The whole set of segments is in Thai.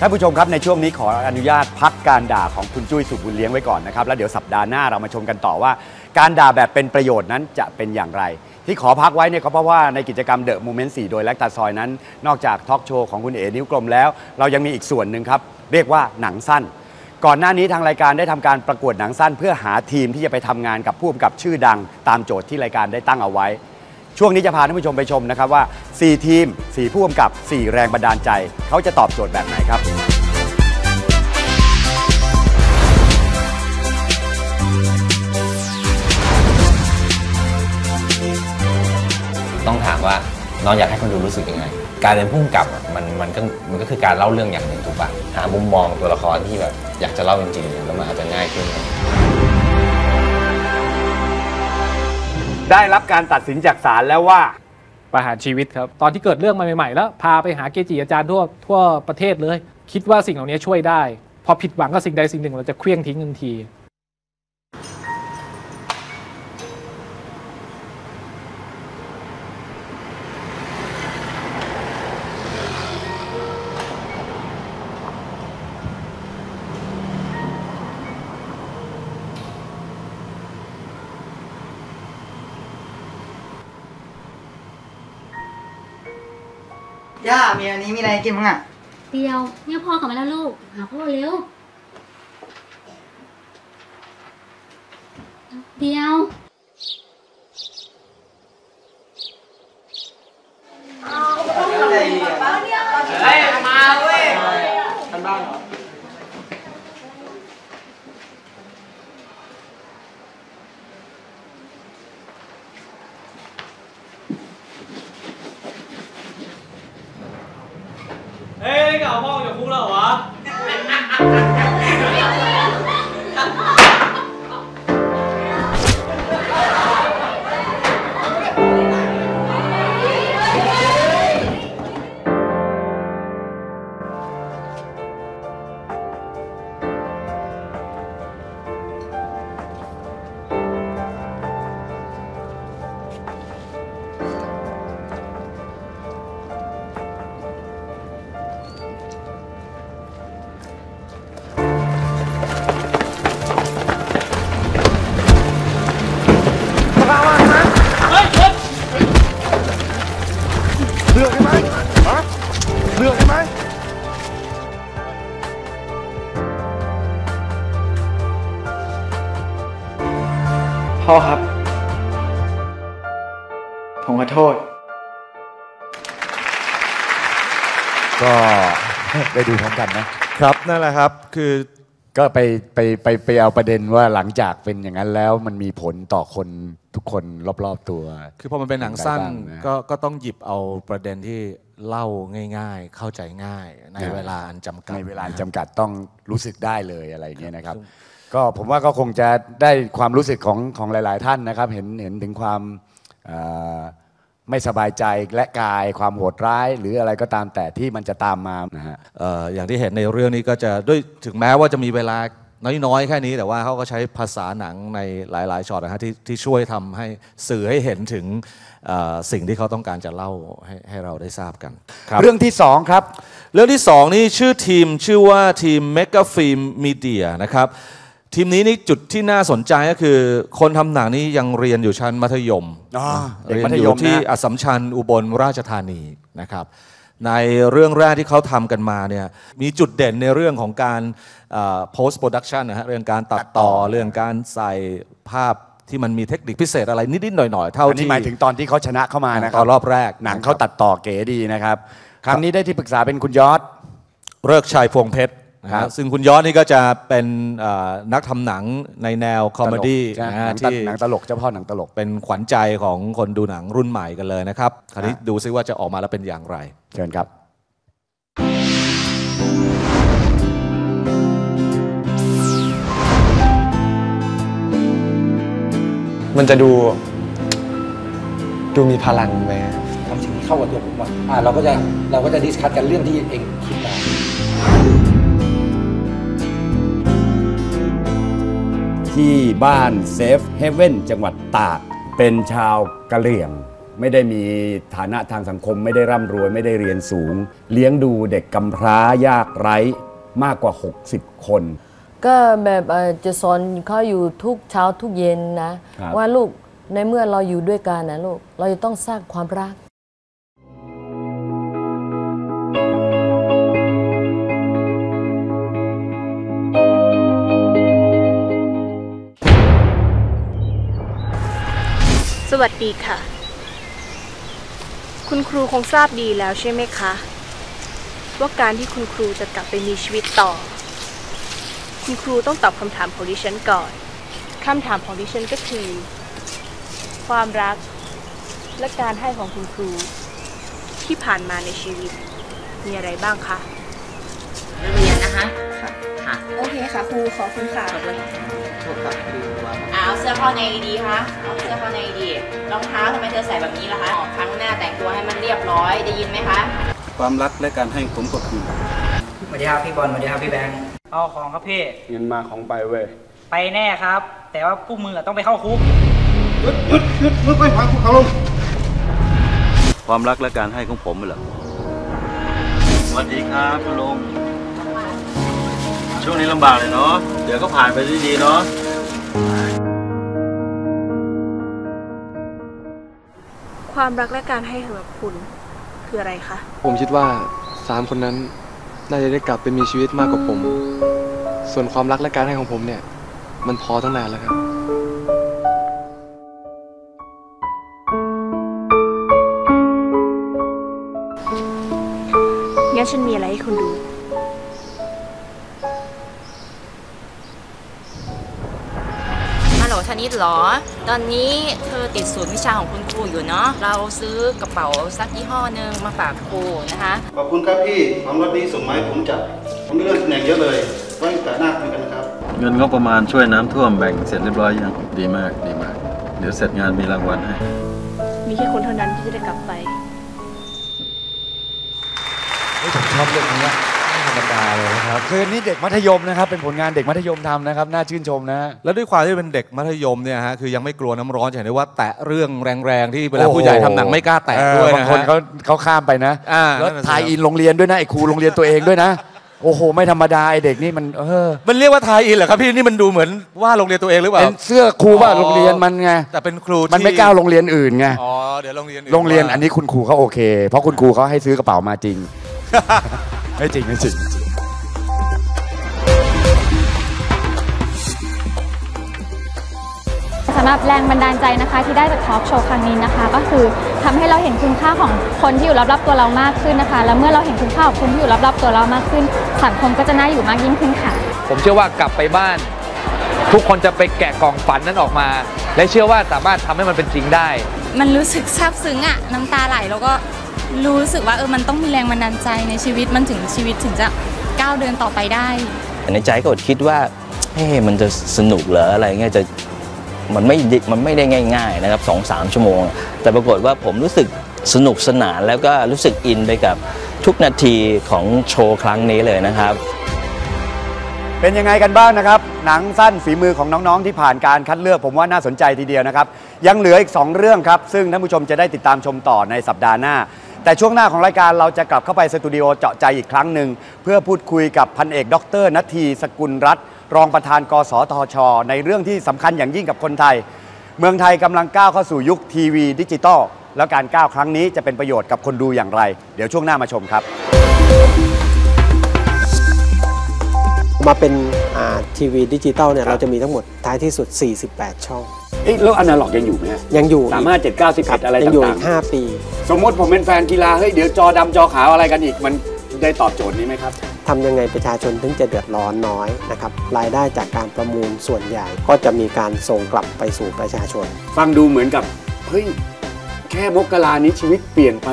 ท่านผู้ชมครับในช่วงนี้ขออนุญาตพักการด่าของคุณจุ้ยสุบุญเลี้ยงไว้ก่อนนะครับ แล้วเดี๋ยวสัปดาห์หน้าเรามาชมกันต่อว่า การด่าแบบเป็นประโยชน์นั้นจะเป็นอย่างไร ที่ขอพักไว้เนี่ยก็เพราะว่าในกิจกรรมเดอะโมเมนต์4โดยแลกตาซอยนั้น นอกจากทอล์กโชว์ของคุณเอ๋นิ้วกลมแล้ว เรายังมีอีกส่วนหนึ่งครับ เรียกว่าหนังสั้น ก่อนหน้านี้ทางรายการได้ทำการประกวดหนังสั้น เพื่อหาทีมที่จะไปทำงานกับผู้กำกับชื่อดัง ตามโจทย์ที่รายการได้ตั้งเอาไว้ ช่วงนี้จะพาท่านผู้ชมไปชมนะครับว่า 4 ทีม 4 ผู้กำกับ 4 แรงบันดาลใจ เขาจะตอบโจทย์แบบไหนครับ ต้องถามว่าน้องอยากให้คนดูรู้สึกยังไง การเป็นผู้กำกับอะมันมันก็มันก็คือการเล่าเรื่องอย่างหนึ่งถูกปะหามุมมองตัวละครที่แบบอยากจะเล่าจริงๆแล้วมันอาจจะง่ายขึ้น ได้รับการตัดสินจากศาลแล้วว่า ประหารชีวิตครับ ตอนที่เกิดเรื่องมาใหม่ๆ แล้วพาไปหาเกจิอาจารย์ทั่วทั่วประเทศเลย คิดว่าสิ่งเหล่านี้ช่วยได้ พอผิดหวังก็สิ่งใดสิ่งหนึ่งเราจะเคลี้ยงทิ้งทันที ย่ามีอันนี้มีอะไรกินมั้งอะเดียวเนี่ยพ่อกลับมาแล้วลูก หาพ่อเร็ว เดียวเฮ้องาพ่ออย่าพูดหรอวะ ฮะเลือกใช่ไหมพ่อครับ ผมขอโทษ ก็ ได้ดูพร้อมกันนะ ครับนั่นแหละครับคือ ก็ไปไปไปไปเอาประเด็นว่าหลังจากเป็นอย่างนั้นแล้วมันมีผลต่อคนทุกคนรอบๆตัว คือพอมันเป็นหนังสั้นได้บ้างนะก็ก็ต้องหยิบเอาประเด็นที่เล่าง่าย ๆ เข้าใจง่าย ในนะเวลาอันจำกัดในเวลานะจำกัดต้องรู้สึกได้เลยอะไรอย่างเงี้ยนะครับ ก็ผมว่าก็คงจะได้ความรู้สึกของของหลาย ๆ ท่านนะครับ เห็นเห็นถึงความเอ่อ ไม่สบายใจและกายความโหดร้าย หรืออะไรก็ตามแต่ที่มันจะตามมานะฮะเอ่ออย่างที่เห็นในเรื่องนี้ก็จะด้วยถึงแม้ว่าจะมีเวลาน้อยๆ แค่นี้แต่ว่าเขาก็ใช้ภาษาหนังในหลายๆช็อตนะฮะที่ที่ช่วยทำให้สื่อให้เห็นถึงเอ่อสิ่งที่เขาต้องการจะเล่าให้ให้เราได้ทราบกันครับ เรื่องที่สองครับ เรื่องที่ 2 นี่ชื่อทีมชื่อว่าทีม Mega Film Media นะครับ ทีมนี้นี่จุดที่น่าสนใจก็คือ คนทำหนังนี่ยังเรียนอยู่ชั้นมัธยมอ๋อเด็กเรียมันธอยยู่มที่นะอัสสัมชัญอุบลราชธานีนะครับ ในเรื่องแรกที่เขาทำกันมาเนี่ยมีจุดเด่นในเรื่องของการเอ่อ post production นะฮะเรื่องการตัดต่อเรื่องการใส่ภาพที่มันมีเทคนิคพิเศษอะไรนิดๆหน่อยๆ เท่าอันนี้ที่หมายถึงตอนที่เขาชนะเข้ามานะคตรัอนรอบแรกหนังเขาตัดต่อเก๋ดีนะครับ ครั้งนี้ได้ที่ปรึกษาเป็นคุณยอด เลิกษ์ชัยพวงเพชร นะครัฮะบซึ่งคุณยอดนี่ก็จะเป็นเอ่อนักทำหนังในแนวคอมเมดี้ใช่นะหฮะนังตที่หนังตลกเจ้าพ่อหนังตลก เป็นขวัญใจของคนดูหนังรุ่นใหม่กันเลยนะครับ คราวนี้อะดูซิว่าจะออกมาแล้วเป็นอย่างไร เชิญครับ มันจะดู ดูมีพลังไหมทำสิ่งที่เข้ากับตัวผมว่าอ่าเราก็จะเราก็จะดิสคัทกันเรื่องที่เองคิดมา ที่บ้านเซฟเฮเว่นจังหวัดตาก เป็นชาวกะเหรี่ยง ไม่ได้มีฐานะทางสังคมไม่ได้ร่ำรวยไม่ได้เรียนสูง เลี้ยงดูเด็กกำพร้ายากไร้มากกว่า 60 คน ก็แบบเอ่อจะสอนเขาอยู่ทุกเช้าทุกเย็นนะ ครับ ว่าลูกในเมื่อเราอยู่ด้วยกันนะลูก เราจะต้องสร้างความรัก วัสดีค่ะ คุณครูคงทราบดีแล้วใช่ไหมคะ ว่าการที่คุณครูจะกลับไปมีชีวิตต่อ คุณครูต้องตอบคำถามของดิฉันก่อนคำถามของดิฉันก็คือ ความรักและการให้ของคุณครู ที่ผ่านมาในชีวิต มีอะไรบ้างคะ เรียนนะคะ ค่ะค่ะ โอเคค่ะครูขอบคุณค่ะเอาเสื้อเข้าในดีๆคะเอาเสื้อเข้าในดีรองเท้าทำไมเธอใส่แบบนี้ล่ะคะออกครั้งหน้าแต่งตัวให้มันเรียบร้อยได้ยินไหมคะความรักและการให้ผมก็คือสวัสดีครับพี่บอลสวัสดีครับพี่แบงค์เอาของครับพี่ เงินมาของไปเว้ย ไปแน่ครับ แต่ว่าพวกมึงอะต้องไปเข้าคุกความรักและการให้ของผมเหรอสวัสดีครับคุณลุง ช่วงนี้ลำบากเลยเนาะ เดี๋ยวก็ผ่านไปด้วยดีเนาะ ความรักและการให้สำหรับคุณคืออะไรคะ ผมคิดว่าสามคนนั้น น่าจะได้กลับไปมีชีวิตมากกว่าผม ส่วนความรักและการให้ของผมเนี่ย มันพอตั้งนานแล้วครับ งั้นฉันมีอะไรให้คุณดู ฮัลโหลธนิดเหรอ ตอนนี้เธอติดศูนย์วิชาของคุณครูอยู่เนาะ เราซื้อกระเป๋าสักยี่ห้อหนึ่งมาฝากครูนะคะ ขอบคุณครับพี่ความรักนี้ส่งมาให้ผมจัด ผมมีเรื่องตำแหน่งเยอะเลยไว้โอกาสหน้าคุยกันนะครับ เงินงบประมาณช่วยน้ำท่วมแบ่งเสร็จเรียบร้อยยัง ดีมากดีมาก เดี๋ยวเสร็จงานมีรางวัลให้ มีแค่คนเท่านั้นที่จะได้กลับไปผมชอบเรื่องนี้ไม่ธ รรมดาเลยนะครับคือนี่เด็กมัธยมนะครับเป็นผลงานเด็กมัธยมทำนะครับน่าชื่นชมนะแล้วด้วยความที่เป็นเด็กมัธยมเนี่ยฮะคือยังไม่กลัวน้ำร้อนจะเห็นได้ว่าแตะเรื่องแรงๆที่เวลาโอ้โห ผู้ใหญ่ทำหนังไม่กล้าแตะเออด้วยบางนะคนฮะ เขาเขาข้ามไปนะอ่าแล้วนั่นน่ะสิ ทายอินโรงเรียนด้วยนะไอ้ครูโรงเรียนตัวเองด้วยนะ โอ้โห ไม่ธรรมดาไอ้เด็กนี่มันเออมันเรียกว่าทายอินเหรอครับพี่นี่มันดูเหมือนว่าโรงเรียนตัวเองหรือเปล่า เป็นเสื้อครูว่าโรงเรียนมันไงแต่เป็นครูมันไม่ที่ก้าวโรงเรียนอื่นไงอ๋อเดี๋ยวโรงเรียนอื่โรงเรียนว่าอันนี้คุณครูเขาโอเค เพราะคุณครูเขาให้ซื้อกระเป๋ามาจริง ไม่จริงไม่จริงสำหรับแรงบันดาลใจนะคะที่ได้จากทอล์กโชว์ครั้งนี้นะคะ ก็คือทำให้เราเห็นคุณค่าของคนที่อยู่รอบๆตัวเรามากขึ้นนะคะ แล้วเมื่อเราเห็นคุณค่าของคนที่อยู่รอบๆตัวเรามากขึ้น สังคมก็จะน่าอยู่มากยิ่งขึ้นค่ะ ผมเชื่อว่ากลับไปบ้าน ทุกคนจะไปแกะกล่องฝันนั้นออกมา และเชื่อว่าสามารถทำให้มันเป็นจริงได้ มันรู้สึกซาบซึ้งอะน้ำตาไหลแล้วก็ รู้สึกว่าเออมันต้องมีแรงบันดาลใจในชีวิตมันถึงชีวิตถึงจะก้าวเดินต่อไปได้ในใจก็อดคิดว่าเฮ้มันจะสนุกเหรออะไรเงี้ยจะมันไม่ได้มันไม่ได้ง่าย ๆ นะครับสองสามชั่วโมง แต่ปรากฏว่าผมรู้สึกสนุกสนานแล้วก็รู้สึกอินไปกับทุกนาทีของโชว์ครั้งนี้เลยนะครับ เป็นยังไงกันบ้างนะครับ หนังสั้นฝีมือของน้องๆ ที่ผ่านการคัดเลือกผมว่าน่าสนใจทีเดียวนะครับ ยังเหลืออีก 2 เรื่องครับ ซึ่งท่านผู้ชมจะได้ติดตามชมต่อในสัปดาห์หน้า แต่ช่วงหน้าของรายการเราจะกลับเข้าไปสตูดิโอเจาะใจอีกครั้งหนึ่งเพื่อพูดคุยกับพันเอกดรนัทีสกุลรัตน์รองประธานกสทช ในเรื่องที่สำคัญอย่างยิ่งกับคนไทย เมืองไทยกำลังก้าวเข้าสู่ยุคทีวีดิจิตอลแล้วการก้าวครั้งนี้จะเป็นประโยชน์กับคนดูอย่างไร เดี๋ยวช่วงหน้ามาชมครับ มาเป็นทีวีดิจิตอลเนี่ยเราจะมีทั้งหมดท้ายที่สุด 48 ช่อง เอ๊ะแล้วอนาล็อกยังอยู่ไหมฮะยังอยู่สามารถเจ็ดเก้าสิบครัเอ็ดอะไรยังอยู่ต่าอีงก5ปี ๆ สมมติผมเป็นแฟนกีฬาเฮ้ยเดี๋ยวจอดำจอขาวอะไรกันอีกมันได้ตอบโจทย์นี้ไหมครับ ทำยังไงประชาชนถึงจะเดือดร้อนน้อยนะครับรายได้จากการประมูลส่วนใหญ่ก็จะมีการส่งกลับไปสู่ประชาชน ฟังดูเหมือนกับ เฮ้ย แค่มกรานี้ชีวิตเปลี่ยนไป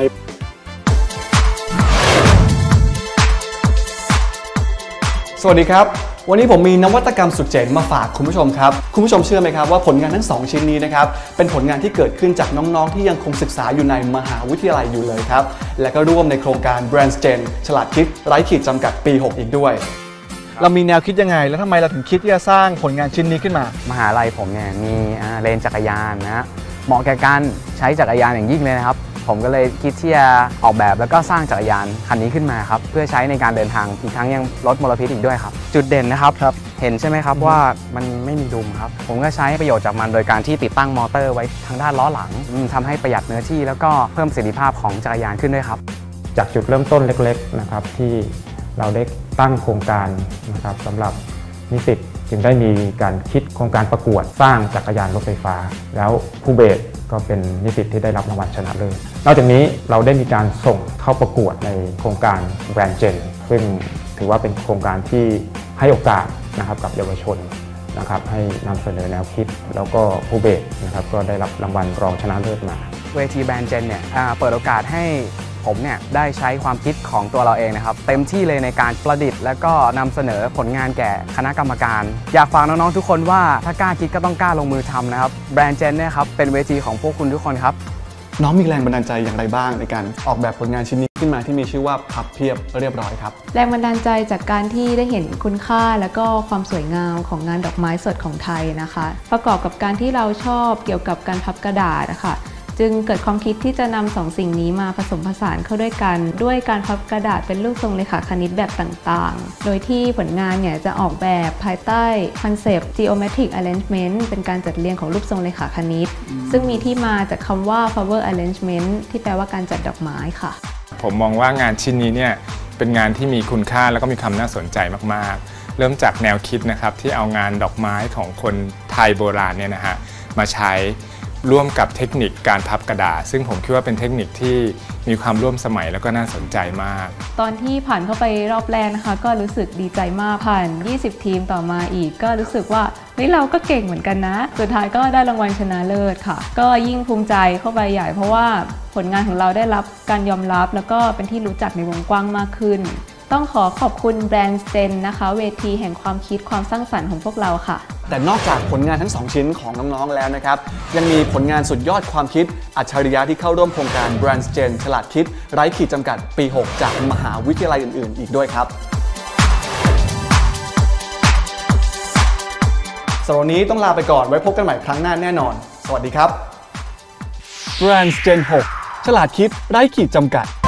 สวัสดีครับ วันนี้ผมมีนวัตกรรมสุดเจ๋งมาฝากคุณผู้ชมครับ คุณผู้ชมเชื่อไหมครับว่าผลงานทั้ง 2 ชิ้นนี้นะครับเป็นผลงานที่เกิดขึ้นจากน้องๆ ที่ยังคงศึกษาอยู่ในมหาวิทยาลัยอยู่เลยครับ และก็ร่วมในโครงการ Brand Gen ฉลาดคิดไร้ขีดจำกัดปี 6 อีกด้วยเรามีแนวคิดยังไง แล้วทำไมเราถึงคิดที่จะสร้างผลงานชิ้นนี้ขึ้นมา มหาลัยผมเนี่ยมีอ่าเลนจักรยานนะเหมาะแก่การใช้จักรยานอย่างยิ่งเลยนะครับ ผมก็เลยคิดที่จะออกแบบแล้วก็สร้างจักรยานคันนี้ขึ้นมาครับเพื่อใช้ในการเดินทางอีกทั้งยังลดมลพิษอีกด้วยครับ จุดเด่นนะครับเห็นใช่ไหมครับว่ามันไม่มีดุมครับ ผมก็ใช้ประโยชน์จากมันโดยการที่ติดตั้งมอเตอร์ไว้ทางด้านล้อหลังอืมทำให้ประหยัดเนื้อที่แล้วก็เพิ่มประสิทธิภาพของจักรยานขึ้นด้วยครับ จากจุดเริ่มต้นเล็กๆนะครับที่เราได้ตั้งโครงการนะครับสำหรับนิสิตจึงได้มีการคิดโครงการประกวดสร้างจักรยานรถไฟฟ้า แล้วผู้เบส ก็เป็นนิสิตที่ได้รับรางวัลชนะเลิศนอกจากนี้เราได้มีการส่งเข้าประกวดในโครงการแบรนด์เจนซึ่งถือว่าเป็นโครงการที่ให้โอกาสนะครับกับเยาวชนนะครับให้นำเสนอแนวคิด แล้วก็ผู้เบสนะครับก็ได้รับรางวัลรองชนะเลิศมา เวทีแบรนด์เจนเนี่ยเปิดโอกาสให้ ผมเนี่ยได้ใช้ความคิดของตัวเราเองนะครับเต็มที่เลยในการประดิษฐ์ และก็นำเสนอผลงานแก่คณะกรรมการ อยากฝากน้องๆทุกคนว่าถ้ากล้าคิดก็ต้องกล้าลงมือทำนะครับแบรนด์เจนเนี่ยครับเป็นเวทีของพวกคุณทุกคนครับน้องมีแรงบันดาลใจอย่างไรบ้างในการออกแบบผลงานชิ้นนี้ขึ้นมาที่มีชื่อว่าพับเพียบเรียบร้อยครับ แรงบันดาลใจจากการที่ได้เห็นคุณค่าและก็ความสวยงามของงานดอกไม้สดของไทยนะคะ ประกอบกับการที่เราชอบเกี่ยวกับการพับกระดาษนะคะ จึงเกิดความคิดที่จะนำสองสิ่งนี้มาผสมผสานเข้าด้วยกัน ด้วยการพับกระดาษเป็นรูปทรงเลขาคณิตแบบต่างๆ โดยที่ผลงานเนี่ยจะออกแบบภายใต้คอนเซปต์ geometric arrangement เป็นการจัดเรียงของรูปทรงเลขาคณิต ซึ่งมีที่มาจากคำว่า flower arrangement ที่แปลว่าการจัดดอกไม้ค่ะ ผมมองว่างานชิ้นนี้เนี่ยเป็นงานที่มีคุณค่าแล้วก็มีความน่าสนใจมากๆ เริ่มจากแนวคิดนะครับที่เอางานดอกไม้ของคนไทยโบราณเนี่ยนะฮะมาใช้ ร่วมกับเทคนิคการพับกระดาษ ซึ่งผมคิดว่าเป็นเทคนิคที่มีความร่วมสมัยแล้วก็น่าสนใจมาก ตอนที่ผ่านเข้าไปรอบแรกนะคะ ก็รู้สึกดีใจมากผ่าน 20 ทีมต่อมาอีก ก็รู้สึกว่าเฮ้ยเราก็เก่งเหมือนกันนะ สุดท้ายก็ได้รางวัลชนะเลิศค่ะ ก็ยิ่งภูมิใจเข้าไปใหญ่ เพราะว่าผลงานของเราได้รับการยอมรับ แล้วก็เป็นที่รู้จักในวงกว้างมากขึ้น ต้องขอขอบคุณแบรนด์เตนนะคะ เวทีแห่งความคิดความสร้างสรรค์ของพวกเราค่ะ แต่นอกจากผลงานทั้ง 2 ชิ้นของน้องๆแล้วนะครับ ยังมีผลงานสุดยอดความคิด อัจฉริยะที่เข้าร่วมโครงการ Brand Gen ฉลาดคิด ไร้ขีดจำกัดปี 6 จากมหาวิทยาลัยอื่น ๆ อีกด้วยครับสำหรับวันนี้ต้องลาไปก่อนไว้พบกันใหม่ครั้งหน้าแน่นอน สวัสดีครับ Brand Gen 6 ฉลาดคิดไร้ขีดจำกัด